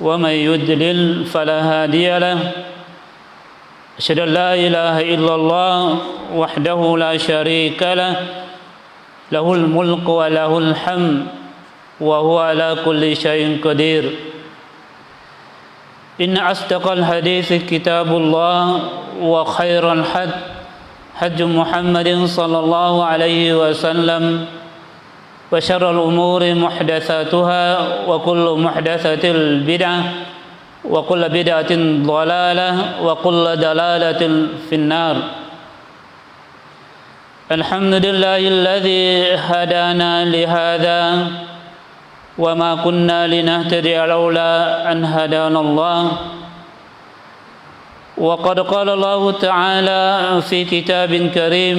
ومن يدلل فلا هادي له. أشهد أن لا إله إلا الله وحده لا شريك له. له الملك وله الحمد وهو على كل شيء قدير. إن أصدق الحديث كتاب الله وخير الحد حج محمد صلى الله عليه وسلم. وشر الأمور محدثاتها وكل محدثة بدعة وكل بدعة ضلالة وكل دلالة في النار. الحمد لله الذي هدانا لهذا وما كنا لنهتدي لولا أن هدانا الله. وقد قال الله تعالى في كتاب كريم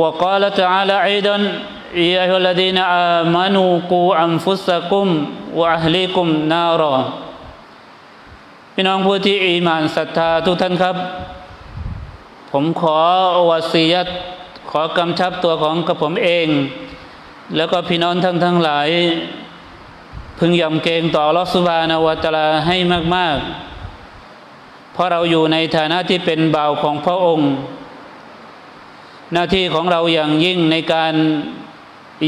وقال تعالى أيضا يا أيها الذين آمنوا قوا أنفسكم وأهليكم نارا พี่น้องผู้ที่อีหมานศรัทธาทุกท่านครับ ผมขอวาสียัตขอกำชับตัวของกับผมเอง แล้วก็พี่น้องทั้งทั้งหลาย พึงยำเกรงต่อลอสุบานาวตาลาให้มาก ๆ เพราะเราอยู่ในฐานะที่เป็นบ่าวของพระองค์ หน้าที่ของเราอย่างยิ่งในการ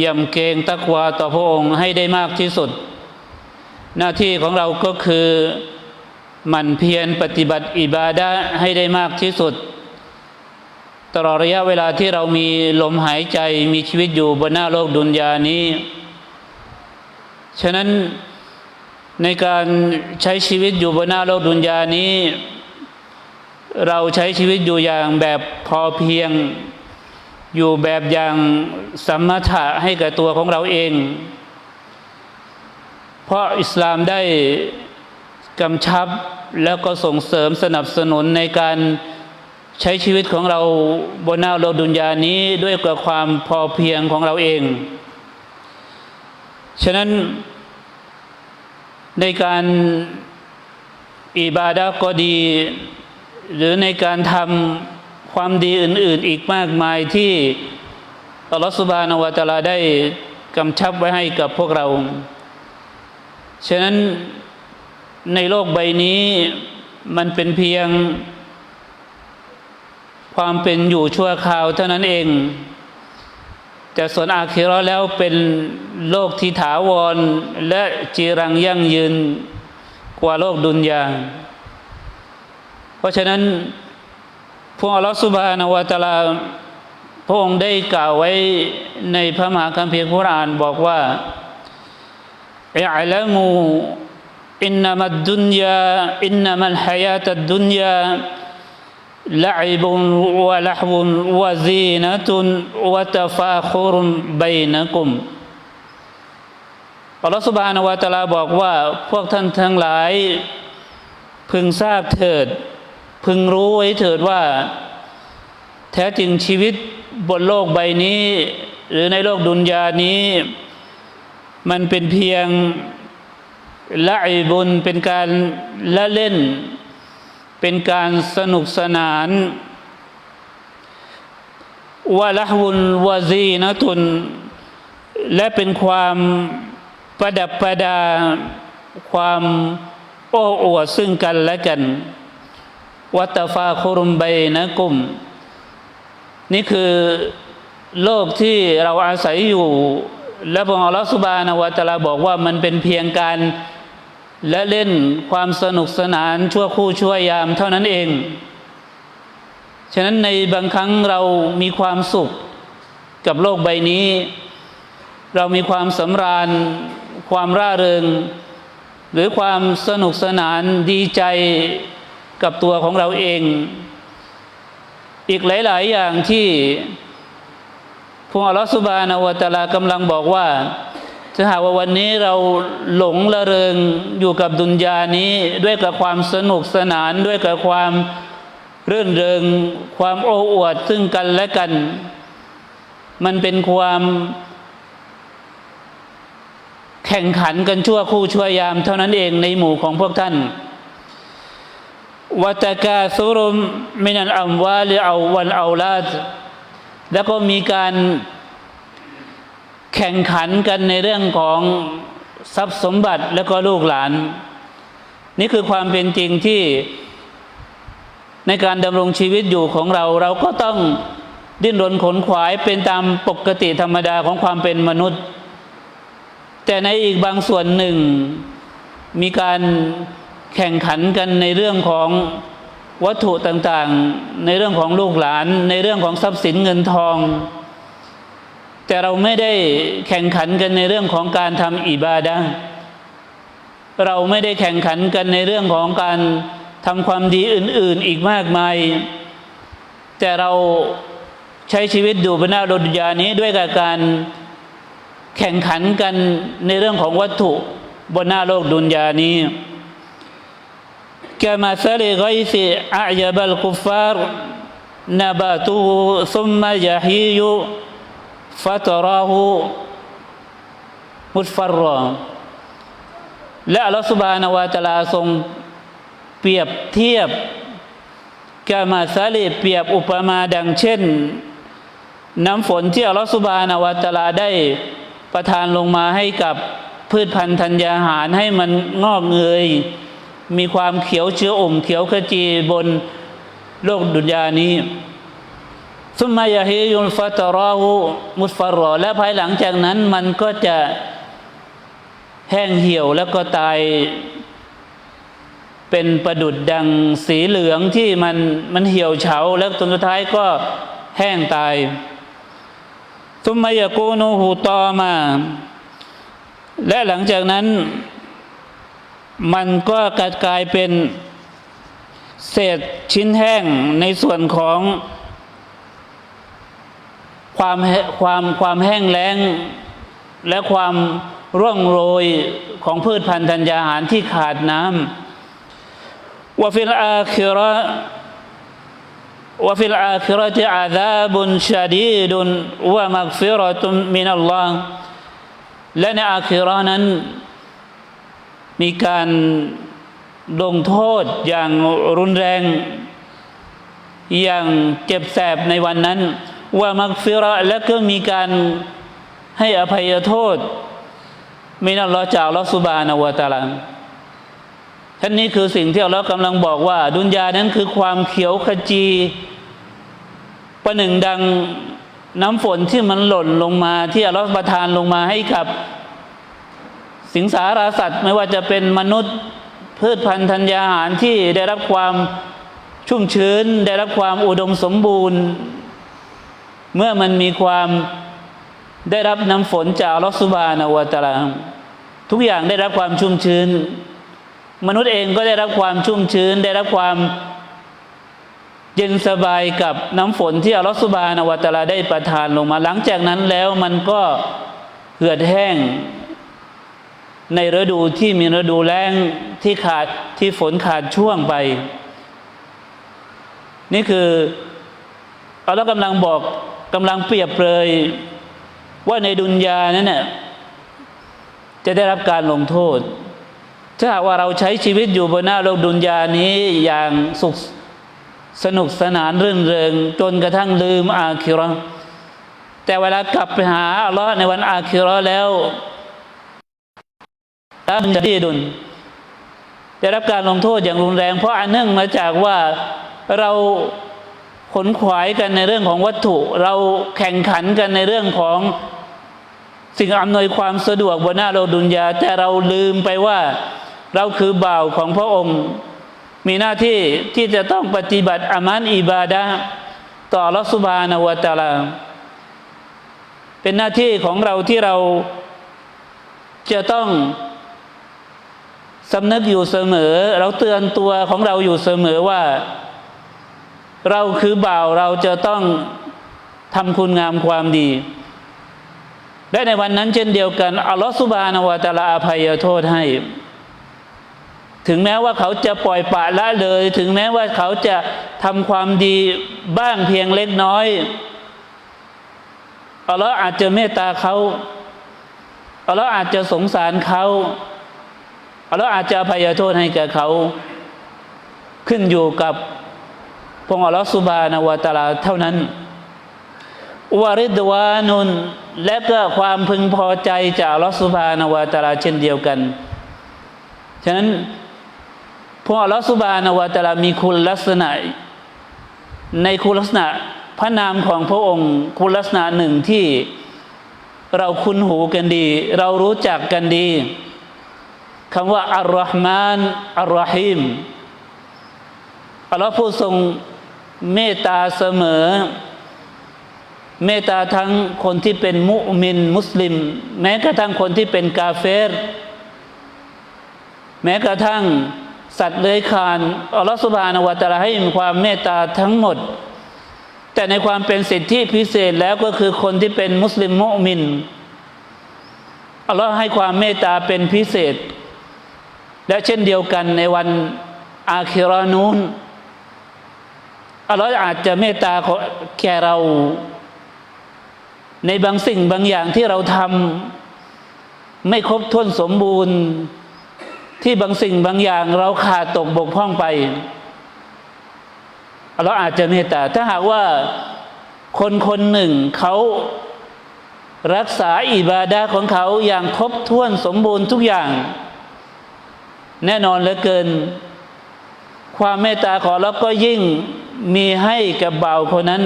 ยำเกรงตักวาต่อพระองค์ให้ได้มากที่สุด หน้าที่ของเราก็คือหมั่นเพียรปฏิบัติอิบาดะให้ได้มากที่สุด ตลอดระยะเวลาที่เรามีลมหายใจมีชีวิตอยู่บนหน้าโลกดุนยานี้ ฉะนั้นในการใช้ชีวิตอยู่บนหน้าโลกดุนยานี้ เราใช้ชีวิตอยู่อย่างแบบพอเพียง อยู่แบบอย่างสมถะให้กับตัวของเราเอง เพราะอิสลามได้กำชับแล้วก็ส่งเสริมสนับสนุนในการใช้ชีวิตของเราบนหน้าโลกดุนยานี้ด้วยกับความพอเพียงของเราเอง ฉะนั้นในการอิบาดะก็ดี หรือในการทำ ความดีอื่น ๆ อีกมากมายที่อัลลอฮฺสุบานาวะตะลาได้กำชับไว้ให้กับพวกเรา ฉะนั้นในโลกใบนี้มันเป็นเพียง ความเป็นอยู่ชั่วคราวเท่านั้นเอง แต่ส่วนอาคิรอแล้วเป็นโลกที่ถาวร และจีรังยั่งยืนกว่าโลกดุนยา เพราะฉะนั้น พวกอัลลอฮฺสุบฮานาวะตะลาพระองค์ได้กล่าวไว้ในพระมหาคัมภีร์คุรานบอกว่าอิอลามูอินนามัดดุนยาอินนามัลฮายาตัดดุนยา لعب ولحو وزينة وتفاخر بينكم อัลลอฮฺสุบฮานาวะตะลาบอกว่า พวกท่านทั้งหลาย พึงทราบเถิด พึงรู้ไว้เถิดว่า แท้จริงชีวิตบนโลกใบนี้ หรือในโลกดุนยานี้ มันเป็นเพียงละอิบุญเป็นการละเล่น เป็นการสนุกสนานวะละหุนวะซีนะตุน และเป็นความประดับประดา ความโอ้อวดซึ่งกันและกัน วัตฟาคุรุมใบนะกุม นี่คือโลกที่เราอาศัยอยู่ และพระอัลลอฮฺสุบานาวะตะลาบอกว่ามันเป็นเพียงการและเล่นความสนุกสนานชั่วคู่ชั่วยามเท่านั้นเอง ฉะนั้นในบางครั้งเรามีความสุขกับโลกใบนี้ เรามีความสำราญ ความร่าเริง หรือความสนุกสนานดีใจ กับตัวของเราเอง อีกหลาย ๆ อย่างที่พระอัลลอฮฺสุบานาวตะลากำลังบอกว่าถ้าหากว่าวันนี้เราหลงละเริงอยู่กับดุนยานี้ด้วยกับความสนุกสนานด้วยกับความเรื่นเริง ความโอ้อวดซึ่งกันและกัน มันเป็นความแข่งขันกันชั่วคู่ชั่วยาม เท่านั้นเองในหมู่ของพวกท่าน วัตกาซุรุมมินันอัมวาลเอาวันอาลาดแล้วก็มีการแข่งขันกันในเรื่องของทรัพย์สมบัติแล้วก็ลูกหลาน นี่คือความเป็นจริงที่ในการดำรงชีวิตอยู่ของเรา เราก็ต้องดิ้นรนขนขวายเป็นตามปกติธรรมดาของความเป็นมนุษย์ แต่ในอีกบางส่วนหนึ่งมีการ แข่งขันกันในเรื่องของวัตถุต่างๆ ในเรื่องของลูกหลาน ในเรื่องของทรัพย์สินเงินทอง แต่เราไม่ได้แข่งขันกันในเรื่องของการทำอิบาดะเราไม่ได้แข่งขันกันในเรื่องของการทำความดีอื่น ๆ อีกมากมาย แต่เราใช้ชีวิตอยู่บนหน้าโลกดุยานี้ด้วยกับการแข่งขันกันในเรื่องของวัตถุบนหน้าโลกดุนยานี้ كمثل غيث أعجب الكفار نباته ثم يحيي فتراه مصفرا และอัลลอฮฺสุบฮานาวะตะอาลาทรงเปรียบเทียบกามาซาลีเปรียบอุปมาดังเช่น น้ำฝนที่อัลลอฮฺสุบฮานาวะตะอาลาได้ประทานลงมาให้กับพืชพันธุ์ธัญญาหารให้มันงอกเงย มีความเขียวเชื้ออมเขียวขจีบนโลกดุนยานี้ซุมมายาฮิยุลฟาตรอหูมุสฟารอและภายหลังจากนั้นมันก็จะแห้งเหี่ยวแล้วก็ตายเป็นประดุดดังสีเหลืองที่มันมันเหี่ยวเฉา แล้วจนสุดท้ายก็แห้งตายทุมมายากูนูหูตอมา และหลังจากนั้น มันก็กลายเป็นเศษชิ้นแห้งในส่วนของความความความแห้งแล้ง และความร่วงโรยของพืชพันธุ์ธัญญาหารที่ขาดน้ำวฟิลอาคิระวฟิลอาคิระติอาซาบุนชาดีดุนวะมักฟิรตุมินัลลอฮและในอาคิระนั้น มีการลงโทษอย่างรุนแรง อย่างเจ็บแสบในวันนั้น ว่ามักฟิระและก็มีการให้อภัยโทษมินัลลอจากลอสุบานาวตาลาท่านนี้คือสิ่งที่เรากำลังบอกว่า ดุนยานั้นคือความเขียวขจี ประหนึ่งดังน้ำฝนที่มันหล่นลงมาที่อัลลอฮ์ประทานลงมาให้กับ สิงสาราสัตว์ไม่ว่าจะเป็นมนุษย์พืชพันธุ์ธัญญาหารที่ได้รับความชุ่มชื้น ได้รับความอุดมสมบูรณ์ เมื่อมันมีความได้รับน้ำฝนจากลอสุบานาวตาลาทุกอย่างได้รับความชุ่มชื้น มนุษย์เองก็ได้รับความชุ่มชื้น ได้รับความเย็นสบายกับน้ำฝนที่อัลลอฮฺสุบานาวตาลาได้ประทานลงมา หลังจากนั้นแล้วมันก็เหือดแห้ง ในฤดูที่มีฤดูแล้งที่ขาดที่ฝนขาดช่วงไป นี่คืออัลลอฮ์กำลังบอกกำลังเปรียบเลยว่าในดุนยานั้นน่ะจะได้รับการลงโทษ ถ้าหากว่าเราใช้ชีวิตอยู่บนหน้าโลกดุนยานี้อย่างสุขสนุกสนานรื่นเริง จนกระทั่งลืมอาคิรอแต่เวลากลับไปหาอัลลอฮ์ในวันอาคิรอแล้ว ถ้ามันจะดีดุนได้รับการลงโทษอย่างรุนแรง เพราะอันเนื่องมาจากว่าเราขนขวายกันในเรื่องของวัตถุ เราแข่งขันกันในเรื่องของสิ่งอำนวยความสะดวกบนหน้าโลกดุนยา แต่เราลืมไปว่าเราคือบ่าวของพระองค์ มีหน้าที่ที่จะต้องปฏิบัติอามานอิบาดะต่อรัสุบานาวตาลา เป็นหน้าที่ของเราที่เราจะต้อง สำนึกอยู่เสมอ เราเตือนตัวของเราอยู่เสมอว่า เราคือบ่าวเราจะต้องทำคุณงามความดี และในวันนั้นเช่นเดียวกันอัลลอฮฺสุบานาวะตะลาอภัยโทษให้ ถึงแม้ว่าเขาจะปล่อยปะละเลย ถึงแม้ว่าเขาจะทำความดีบ้างเพียงเล็กน้อยอัลลอฮ์อาจจะเมตตาเขาอัลลอฮ์อาจจะสงสารเขา อัลลอฮ์อาจจะอภัยโทษให้แก่เขาขึ้นอยู่กับพงอัลลอฮ์สุบานาวะตาลาเท่านั้นวาริดวานุนและก็ความพึงพอใจจากอัลอฮ์สุบานาวะตาลาเช่นเดียวกัน ฉะนั้นพระอัลอฮ์สุบานาวะตาลามีคุณลักษณะ ในคุณลักษณะพระนามของพระองค์ คุณลักษณะหนึ่งที่เราคุ้นหูกันดี เรารู้จักกันดี คำว่าอัลลอฮ์มานอัลลอฮิมอัลลอฮ์ผู้ทรงเมตตาเสมอ เมตตาทั้งคนที่เป็นมุมิน มุสลิม แม้กระทั่งคนที่เป็นกาเฟรแม้กระทั่งสัตว์เลื้อยคลานอัลลอฮฺสุบานาวะตาลาให้มีความเมตตาทั้งหมด แต่ในความเป็นสิทธิพิเศษแล้วก็คือคนที่เป็นมุสลิมมุมินอัลลอฮ์ให้ความเมตตาเป็นพิเศษ และเช่นเดียวกันในวันอาคิรานูนอัลลอฮ์อาจจะเมตตาแก่เรา ในบางสิ่งบางอย่างที่เราทำไม่ครบถ้วนสมบูรณ์ที่บางสิ่งบางอย่างเราขาดตกบกพร่องไปเราอาจจะเมตตาถ้าหากว่าคนคนหนึ่งเขารักษาอิบาดาของเขาอย่างครบถ้วนสมบูรณ์ทุกอย่าง แน่นอนเหลือเกิน ความเมตตาของเราก็ยิ่งมีให้กับบ่าวคนนั้น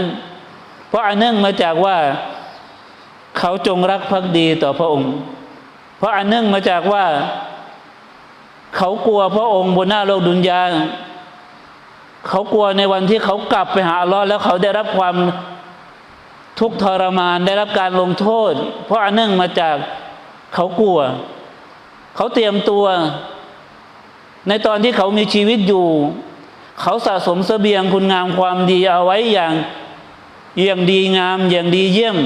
เพราะอันเนื่องมาจากว่าเขาจงรักภักดีต่อพระองค์ เพราะอันเนื่องมาจากว่า เขากลัวพระองค์บนหน้าโลกดุนยาเขากลัวในวันที่เขากลับไปหาอัลลอฮ์แล้วเขาได้รับความทุกข์ทรมานได้รับการลงโทษ เพราะอันเนื่องมาจากเขากลัว เขาเตรียมตัว ในตอนที่เขามีชีวิตอยู่ เขาสะสมเสบียงคุณงามความดีเอาไว้อย่างอย่างดีงามอย่างดีเยี่ยม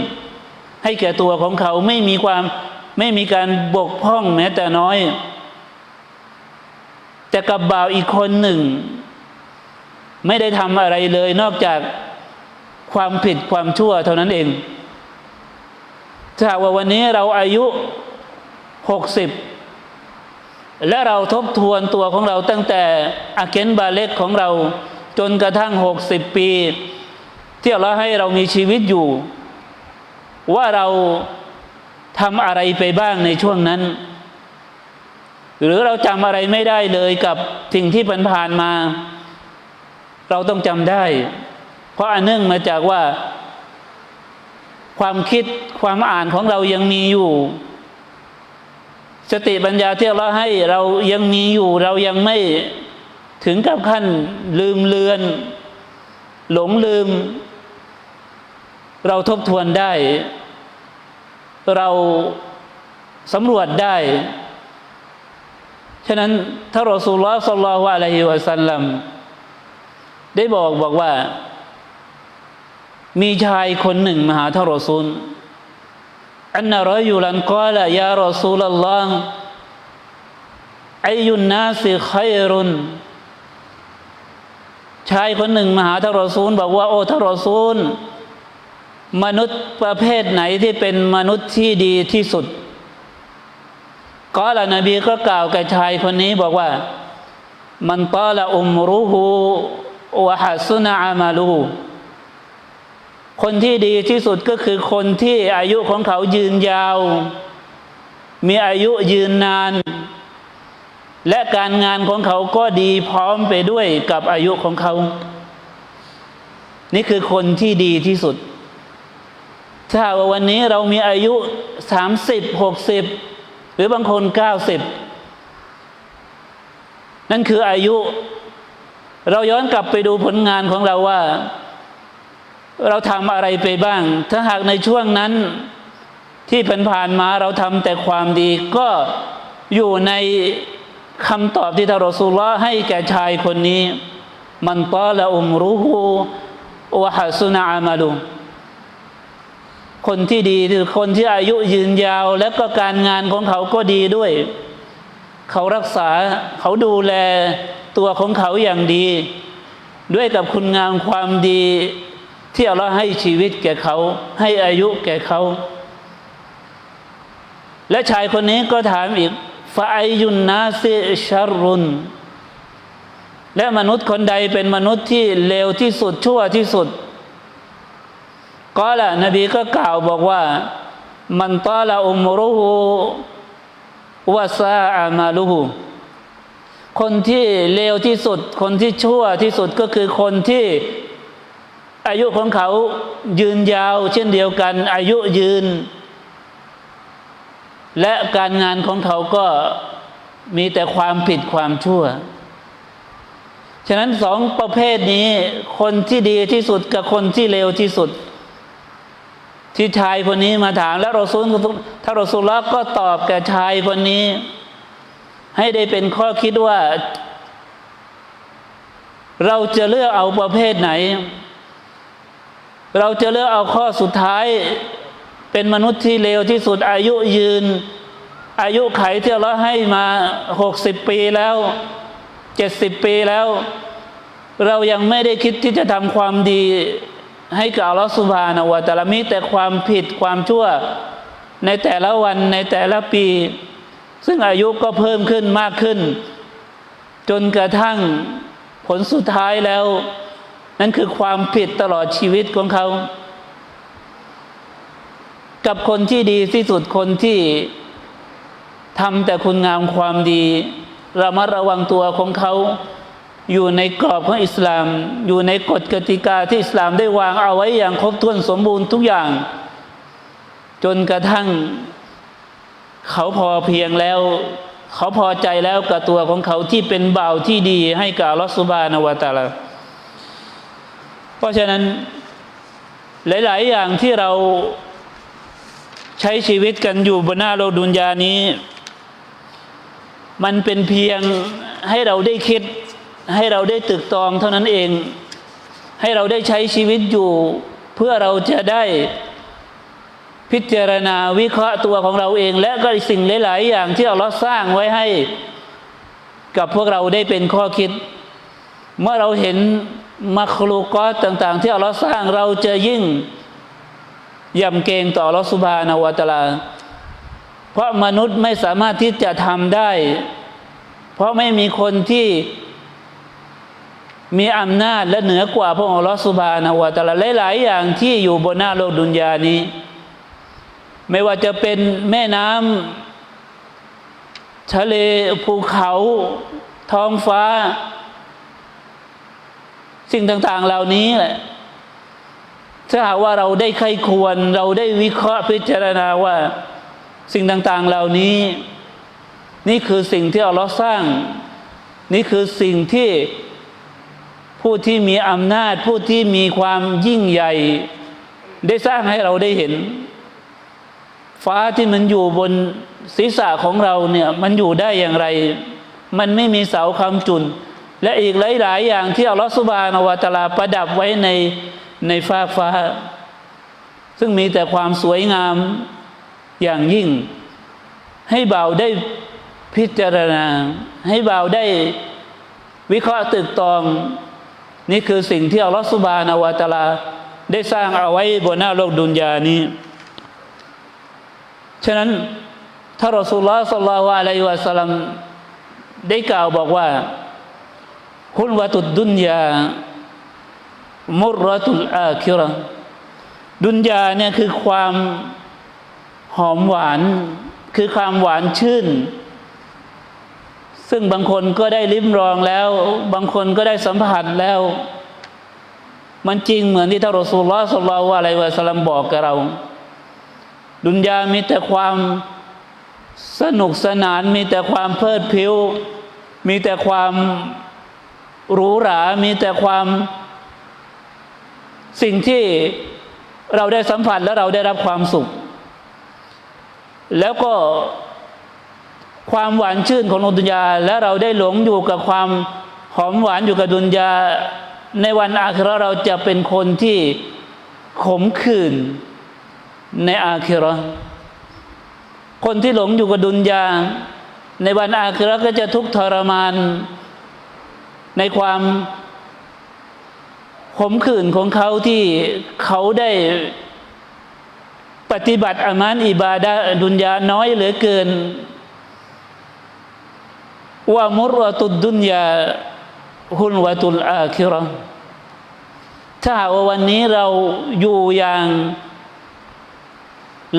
ให้แก่ตัวของเขาไม่มีความไม่มีการบกพร่องแม้แต่น้อย แต่กับบ่าวอีกคนหนึ่ง ไม่ได้ทำอะไรเลยนอกจากความผิดความชั่วเท่านั้นเองถ้าว่าวันนี้เราอายุหกสิบ และเราทบทวนตัวของเราตั้งแต่อาเกนบาเล็กของเราจนกระทั่งหกสิบปี ที่เราให้เรามีชีวิตอยู่ ว่าเราทำอะไรไปบ้างในช่วงนั้น หรือเราจำอะไรไม่ได้เลยกับสิ่งที่ผ่านมา เราต้องจำได้ เพราะอันเนื่องมาจากว่า ความคิดความอ่านของเรายังมีอยู่ สติปัญญาที่เราให้เรายังมีอยู่เรายังไม่ถึงกับขั้นลืมเลือน หลงลืม เราทบทวนได้ เราสำรวจได้ ฉะนั้นถ้ารอสูลลอฮ์สัลลัลลอฮุอะลัยฮิวะสัลลัมได้บอกบอกว่า มีชายคนหนึ่งมาหาท่านรอซูล อันนารยุลันกาลยารอซูลลอฮ์อายุนนาสิขัยรุนชายคนหนึ่งมาหาทานรอซูล บอกว่า โอ้ทานรอซูล มนุษย์ประเภทไหนที่เป็นมนุษย์ที่ดีที่สุดก็ละนบีก็กล่าวกับชายคนนี้บอกว่า มันตาละอุมรุหูวะฮัสุนอามาลู คนที่ดีที่สุดก็คือคนที่อายุของเขายืนยาว มีอายุยืนนาน และการงานของเขาก็ดีพร้อมไปด้วยกับอายุของเขา นี่คือคนที่ดีที่สุด ถ้าว่าวันนี้เรามีอายุสามสิบหกสิบหรือบางคนเก้าสิบนั่นคืออายุ เราย้อนกลับไปดูผลงานของเราว่า เราทำอะไรไปบ้าง ถ้าหากในช่วงนั้นที่ผ่านๆมาเราทำแต่ความดีก็อยู่ในคำตอบที่ทารอสูลลอให้แก่ชายคนนี้ มันตอละอุมรุหูวะฮัสุนอามาลูคนที่ดีคือคนที่อายุยืนยาว และก็การงานของเขาก็ดีด้วย เขารักษาเขาดูแลตัวของเขาอย่างดี ด้วยกับคุณงามความดี ที่อัลลอฮ์ให้ชีวิตแก่เขา ให้อายุแก่เขา และชายคนนี้ก็ถามอีกฟาอายุนนาซิชารุนและมนุษย์คนใดเป็นมนุษย์ที่เลวที่สุดชั่วที่สุด ก็ละนบีก็กล่าวบอกว่า มันตาลาอุมรุหูวาซาอามาลุหูคนที่เลวที่สุด คนที่ชั่วที่สุดก็คือคนที่ อายุของเขายืนยาว เช่นเดียวกัน อายุยืน และการงานของเขาก็มีแต่ความผิดความชั่ว ฉะนั้นสองประเภทนี้ คนที่ดีที่สุดกับคนที่เลวที่สุด ที่ชายคนนี้มาถามแล้วเราซูลถ้าเราซูลละก็ตอบแก่ชายคนนี้ ให้ได้เป็นข้อคิดว่า เราจะเลือกเอาประเภทไหน เราจะเลือกเอาข้อสุดท้าย เป็นมนุษย์ที่เลวที่สุดอายุยืน อายุไขที่เราให้มาหกสิบปีแล้วเจ็ดสิบปีแล้ว เรายังไม่ได้คิดที่จะทำความดีให้กับอัลลอฮฺสุบานาวะตะลามีแต่ความผิดความชั่วในแต่ละวันในแต่ละปี ซึ่งอายุก็เพิ่มขึ้นมากขึ้น จนกระทั่งผลสุดท้ายแล้ว นั่นคือความผิดตลอดชีวิตของเขา กับคนที่ดีที่สุดคนที่ทำแต่คุณงามความดีระมัดระวังตัวของเขา อยู่ในกรอบของอิสลาม อยู่ในกฎกติกาที่อิสลามได้วางเอาไว้อย่างครบถ้วนสมบูรณ์ทุกอย่าง จนกระทั่ง เขาพอเพียงแล้ว เขาพอใจแล้วกับตัวของเขาที่เป็นบ่าวที่ดีให้กับลอสุบานาวตาลา เพราะฉะนั้นหลาย ๆ อย่างที่เราใช้ชีวิตกันอยู่บนหน้าโลกดุนยานี้ มันเป็นเพียงให้เราได้คิด ให้เราได้ตึกตองเท่านั้นเอง ให้เราได้ใช้ชีวิตอยู่ เพื่อเราจะได้พิจารณาวิเคราะห์ตัวของเราเอง และก็สิ่งหลาย ๆ อย่างที่อัลลอฮ์สร้างไว้ให้ กับพวกเราได้เป็นข้อคิด เมื่อเราเห็น มัคลูกอตต่าง ๆ ที่อัลลอฮ์สร้างเราจะยิ่งยำเกรงต่ออัลลอฮ์สุบานาวะตะลา เพราะมนุษย์ไม่สามารถที่จะทำได้ เพราะไม่มีคนที่มีอำนาจและเหนือกว่าพระองค์อัลลอฮ์สุบานาวะตะลาหลาย ๆ อย่างที่อยู่บนหน้าโลกดุนยานี้ ไม่ว่าจะเป็นแม่น้ำทะเลภูเขา ท้องฟ้า สิ่งต่างๆเหล่านี้แหละถ้าหากว่าเราได้ใครควร เราได้วิเคราะห์พิจารณาว่า สิ่งต่างๆเหล่านี้ นี่คือสิ่งที่อัลลอฮ์สร้าง นี่คือสิ่งที่ผู้ที่มีอำนาจ ผู้ที่มีความยิ่งใหญ่ ได้สร้างให้เราได้เห็น ฟ้าที่มันอยู่บนศีรษะของเราเนี่ย มันอยู่ได้อย่างไร มันไม่มีเสาคำจุน และอีกหลาย ๆ อย่างที่อัลลอฮฺสุบานวตะลาประดับไว้ในในฟ้าฟ้า ซึ่งมีแต่ความสวยงามอย่างยิ่ง ให้เบาได้พิจารณา ให้เบาได้วิเคราะห์ตึกตอง นี่คือสิ่งที่อัลลอฮฺสุบานวตะลา ได้สร้างเอาไว้บนหน้าโลกดุนยานี้ ฉะนั้นถ้ารอสูลลอฮ์สัลลัลลอฮุอะลัยฮิวะสัลลัมได้กล่าวบอกว่า ฮุลวะตุดดุนยามุรตุลอาคิรดุนยาเนี่ยคือความหอมหวาน คือความหวานชื่น ซึ่งบางคนก็ได้ลิ้มรองแล้ว บางคนก็ได้สัมผัสแล้ว มันจริงเหมือนที่ท่านรอสูลลอสัลลัลลอฮุอะลัยฮิวะสลลัมบอกกับเรา ดุนยามีแต่ความสนุกสนาน มีแต่ความเพลิดเพลิวมีแต่ความ หรูหรา มีแต่ความสิ่งที่เราได้สัมผัสและเราได้รับความสุข แล้วก็ความหวานชื่นของดุนยา และเราได้หลงอยู่กับความหอมหวานอยู่กับดุนยา ในวันอาคิราเราจะเป็นคนที่ขมขื่นในอาคิราคนที่หลงอยู่กับดุนยา ในวันอาคิราะก็จะทุกข์ทรมาน ในความขมขื่นของเขาที่เขาได้ปฏิบัติอามานอิบาดะห์ดุนยาน้อยเหลือเกินว่ามุรวตุดดุนยาฮุนวตุลอาคิราะถ้าว่าวันนี้เราอยู่อย่าง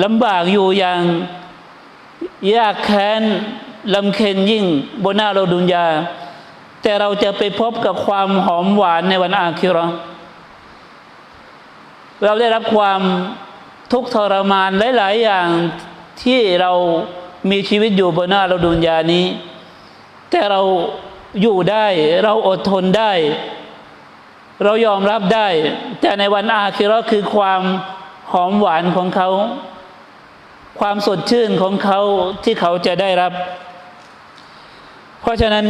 ลำบากอยู่อย่างยากแค้นลำเค็นยิ่งบนหน้าเราดุนยา แต่เราจะไปพบกับความหอมหวานในวันอาคิราะห์เราได้รับความทุกข์ทรมานหลาย ๆ อย่างที่เรามีชีวิตอยู่บนหน้าเราดุนยานี้ แต่เราอยู่ได้เราอดทนได้ เรายอมรับได้ แต่ในวันอาคิราะห์คือความหอมหวานของเขา ความสดชื่นของเขาที่เขาจะได้รับ เพราะฉะนั้น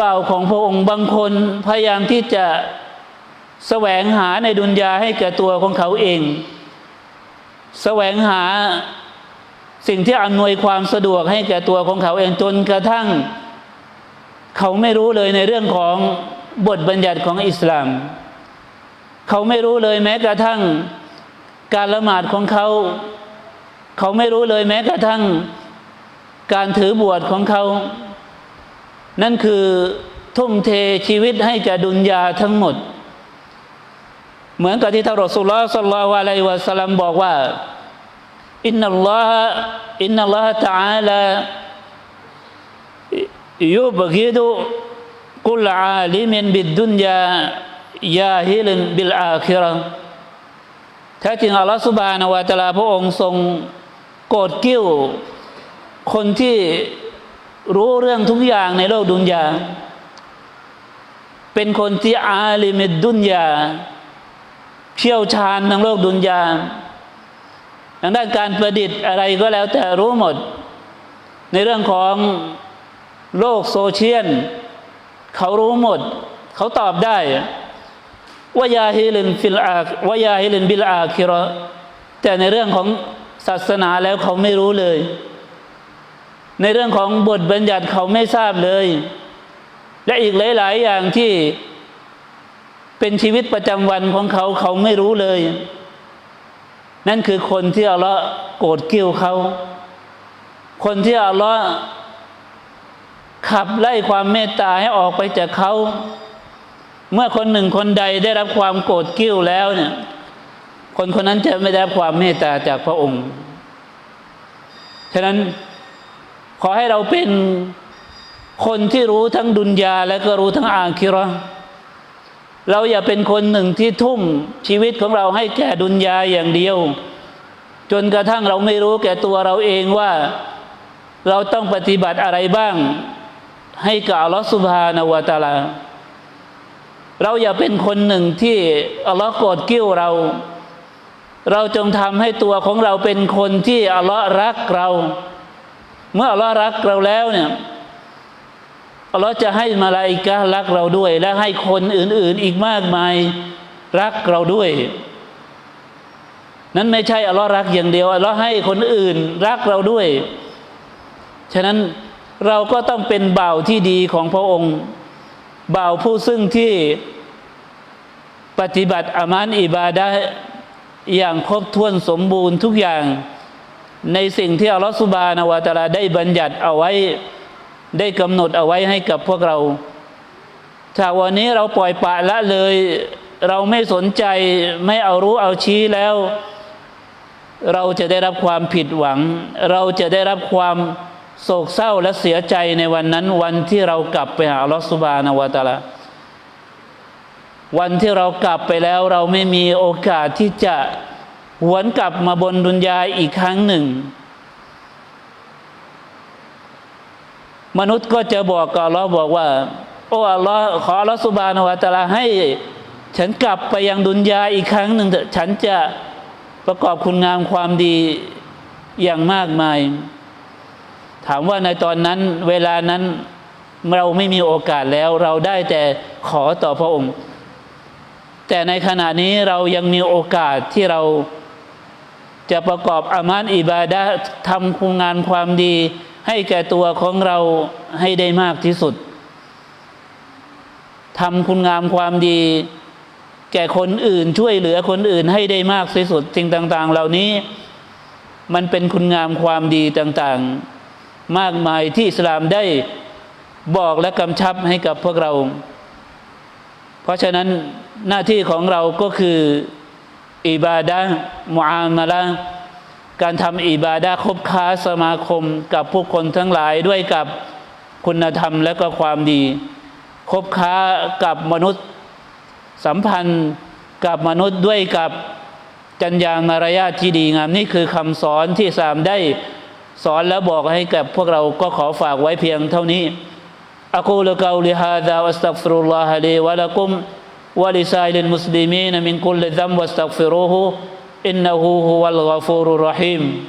บ่าวของพระองค์บางคนพยายามที่จะแสวงหาในดุนยาให้แก่ตัวของเขาเอง แสวงหาสิ่งที่อำนวยความสะดวกให้แก่ตัวของเขาเองจนกระทั่ง เขาไม่รู้เลยในเรื่องของบทบัญญัติของอิสลาม เขาไม่รู้เลยแม้กระทั่งการละหมาดของเขา เขาไม่รู้เลยแม้กระทั่งการถือบวชของเขา นั่นคือทุ่มเทชีวิตให้แก่ดุนยาทั้งหมด เหมือนกับที่ท่านรอสุลลอฮ์สัลลัลลอฮุอะลัยวะสัลลัมบอกว่าอินนัลลอฮะอินนัลลอฮะตะอาลายุบกิดุกุลอาลิมินบิดดุนยายาฮิลินบิลอาคิราะห์แท้จริงอัลลอฮฺสุบานาวะตะลาพระองค์ทรงโกรธกิ้วคนที่ รู้เรื่องทุกอย่างในโลกดุนยา เป็นคนที่อาลิมิดดุนยาเชี่ยวชาญทางโลกดุนยาทางด้านการประดิษฐ์อะไรก็แล้วแต่รู้หมด ในเรื่องของโลกโซเชียลเขารู้หมด เขาตอบได้ว่ายาฮิลินฟิลอากวายาฮิลินบิลอาคิราะห์แต่ในเรื่องของศาสนาแล้วเขาไม่รู้เลย ในเรื่องของบทบัญญัติเขาไม่ทราบเลย และอีกหลาย ๆ อย่างที่เป็นชีวิตประจำวันของเขาเขาไม่รู้เลย นั่นคือคนที่อัลลอฮ์โกรธกิ้วเขา คนที่อัลลอฮ์ขับไล่ความเมตตาให้ออกไปจากเขา เมื่อคนหนึ่งคนใดได้รับความโกรธกิ้วแล้วเนี่ย คนคนนั้นจะไม่ได้รับความเมตตาจากพระองค์ ฉะนั้น ขอให้เราเป็นคนที่รู้ทั้งดุนยาและก็รู้ทั้งอาคิราะเราอย่าเป็นคนหนึ่งที่ทุ่มชีวิตของเราให้แก่ดุนยาอย่างเดียว จนกระทั่งเราไม่รู้แก่ตัวเราเองว่าเราต้องปฏิบัติอะไรบ้าง ให้กับอัลลอฮฺสุบฮานาวะตาลา เราอย่าเป็นคนหนึ่งที่อัลลอฮ์โกรธกิ้วเรา เราจงทำให้ตัวของเราเป็นคนที่อัลลอฮ์รักเรา เมื่ออัลลอฮ์รักเราแล้วเนี่ยอัลลอฮ์จะให้มาลาอิกะรักเราด้วย และให้คนอื่น ๆ อีกมากมายรักเราด้วย นั้นไม่ใช่อัลลอฮ์รักอย่างเดียวอัลลอฮ์ให้คนอื่นรักเราด้วย ฉะนั้นเราก็ต้องเป็นบ่าวที่ดีของพระองค์บ่าวผู้ซึ่งที่ปฏิบัติอามานอิบาดะอย่างครบถ้วนสมบูรณ์ทุกอย่าง ในสิ่งที่อัลลอฮฺสุบานาวะตาลาได้บัญญัติเอาไว้ได้กำหนดเอาไว้ให้กับพวกเราถ้าวันนี้เราปล่อยปละละเลย เราไม่สนใจไม่เอารู้เอาชี้แล้ว เราจะได้รับความผิดหวัง เราจะได้รับความโศกเศร้าและเสียใจในวันนั้นวันที่เรากลับไปหาอัลลอฮฺสุบานาวตาลาวันที่เรากลับไปแล้ว เราไม่มีโอกาสที่จะ หวนกลับมาบนดุนยาอีกครั้งหนึ่ง มนุษย์ก็จะบอกกับอัลอบอกว่า โอ้อัลลอฮ์ขออัลลอฮ์สุบานวะตะลาให้ ฉันกลับไปยังดุนยาอีกครั้งหนึ่งฉันจะประกอบคุณงามความดีอย่างมากมาย ถามว่าในตอนนั้นเวลานั้นเราไม่มีโอกาสแล้วเราได้แต่ขอต่อพระองค์ แต่ในขณะนี้เรายังมีโอกาสที่เรา จะประกอบอามานอิบาดะทำคุณงานความดี ให้แก่ตัวของเราให้ได้มากที่สุดทำคุณงามความดี แก่คนอื่นช่วยเหลือคนอื่นให้ได้มากที่สุดสิ่งต่าง ๆ เหล่านี้ มันเป็นคุณงามความดีต่างๆ มากมายที่อิสลามได้บอกและกำชับให้กับพวกเรา เพราะฉะนั้นหน้าที่ของเราก็คือ อิบาดะห์มุอามาละห์การทำอิบาดะห์คบค้าสมาคมกับผู้คนทั้งหลายด้วยกับคุณธรรมและก็ความดี คบค้ากับมนุษย์สัมพันธ์กับมนุษย์ด้วยกับจัญญามารยาทที่ดีงาม นี่คือคำสอนที่สามได้สอนและบอกให้กับพวกเราก็ขอฝากไว้เพียงเท่านี้ أقول قولي هذا وأستغفر الله لي ولكم ولسائر المسلمين من كل ذنب واستغفروه إنه هو الغفور الرحيم.